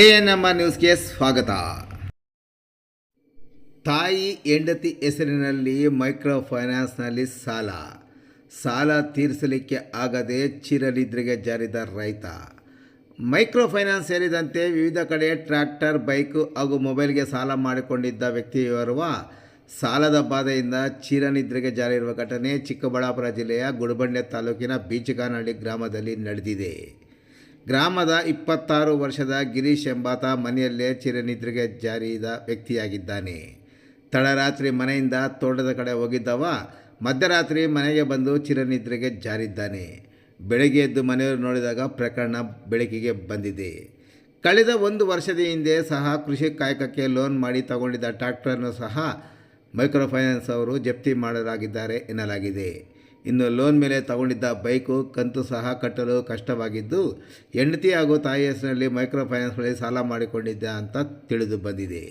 A N M R ನ್ಯೂಸ್ಗೆ ಸ್ವಾಗತ. ತಾಯಿ ಹೆಂಡತಿ ಹೆಸರಿನಲ್ಲಿ ಮೈಕ್ರೋ ಫೈನಾನ್ಸ್ನಲ್ಲಿ ಸಾಲ. ಸಾಲ ತೀರಿಸಲಿಕ್ಕೆ ಆಗದೆ ಚಿರನಿದ್ರೆಗೆ ಜಾರಿದ ರೈತ. ಮೈಕ್ರೋ ಫೈನಾನ್ಸ್ ಸೇರಿದಂತೆ ವಿವಿಧ ಕಡೆ ಟ್ರ್ಯಾಕ್ಟರ್, ಬೈಕು ಹಾಗೂ ಮೊಬೈಲ್ಗೆ ಸಾಲ ಮಾಡಿಕೊಂಡಿದ್ದ ವ್ಯಕ್ತಿಯೋರ್ವ ಸಾಲದ ಬಾಧೆಯಿಂದ ಚಿರನಿದ್ರೆಗೆ ಜಾರಿರುವ ಘಟನೆ ಚಿಕ್ಕಬಳ್ಳಾಪುರ ಜಿಲ್ಲೆಯ ಗುಡಬಂಡೆ ತಾಲೂಕಿನ ಬೀಚಗಾನಹಳ್ಳಿ ಗ್ರಾಮದಲ್ಲಿ ನಡೆದಿದೆ. ಗ್ರಾಮದ ಇಪ್ಪತ್ತಾರು ವರ್ಷದ ಗಿರೀಶ್ ಎಂಬಾತ ಮನೆಯಲ್ಲೇ ಚಿರನಿದ್ರೆಗೆ ಜಾರಿದ ವ್ಯಕ್ತಿಯಾಗಿದ್ದಾನೆ. ತಡರಾತ್ರಿ ಮನೆಯಿಂದ ತೋಟದ ಕಡೆ ಹೋಗಿದ್ದವ ಮಧ್ಯರಾತ್ರಿ ಮನೆಗೆ ಬಂದು ಚಿರನಿದ್ರೆಗೆ ಜಾರಿದ್ದಾನೆ. ಬೆಳಗ್ಗೆ ಎದ್ದು ಮನೆಯವರು ನೋಡಿದಾಗ ಪ್ರಕರಣ ಬೆಳಕಿಗೆ ಬಂದಿದೆ. ಕಳೆದ ಒಂದು ವರ್ಷದ ಹಿಂದೆ ಸಹ ಕೃಷಿ ಕಾಯಕಕ್ಕೆ ಲೋನ್ ಮಾಡಿ ತಗೊಂಡಿದ್ದ ಟ್ರ್ಯಾಕ್ಟರನ್ನು ಸಹ ಮೈಕ್ರೋ ಫೈನಾನ್ಸ್ ಅವರು ಜಪ್ತಿ ಮಾಡಲಾಗಿದ್ದಾರೆ ಎನ್ನಲಾಗಿದೆ. ಇನ್ನು ಲೋನ್ ಮೇಲೆ ತಗೊಂಡಿದ್ದ ಬೈಕು, ಕಂತು ಸಹ ಕಟ್ಟಲು ಕಷ್ಟವಾಗಿದ್ದು, ಹೆಂಡತಿ ಹಾಗೂ ತಾಯಿ ಹೆಸರಿನಲ್ಲಿ ಮೈಕ್ರೋ ಫೈನಾನ್ಸ್ಗಳಲ್ಲಿ ಸಾಲ ಮಾಡಿಕೊಂಡಿದ್ದ ಅಂತ ತಿಳಿದು ಬಂದಿದೆ.